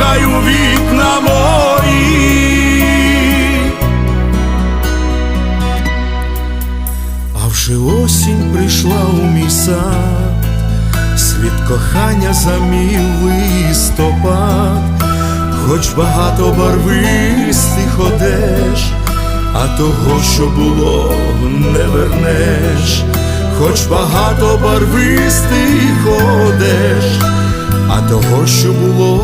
у вікна мої. А вже осінь прийшла у мій сад, світ кохання замів листопад, хоч багато барвистих одеж, а того, що було, не вернеш, хоч багато барвистих одеж, а того, що було,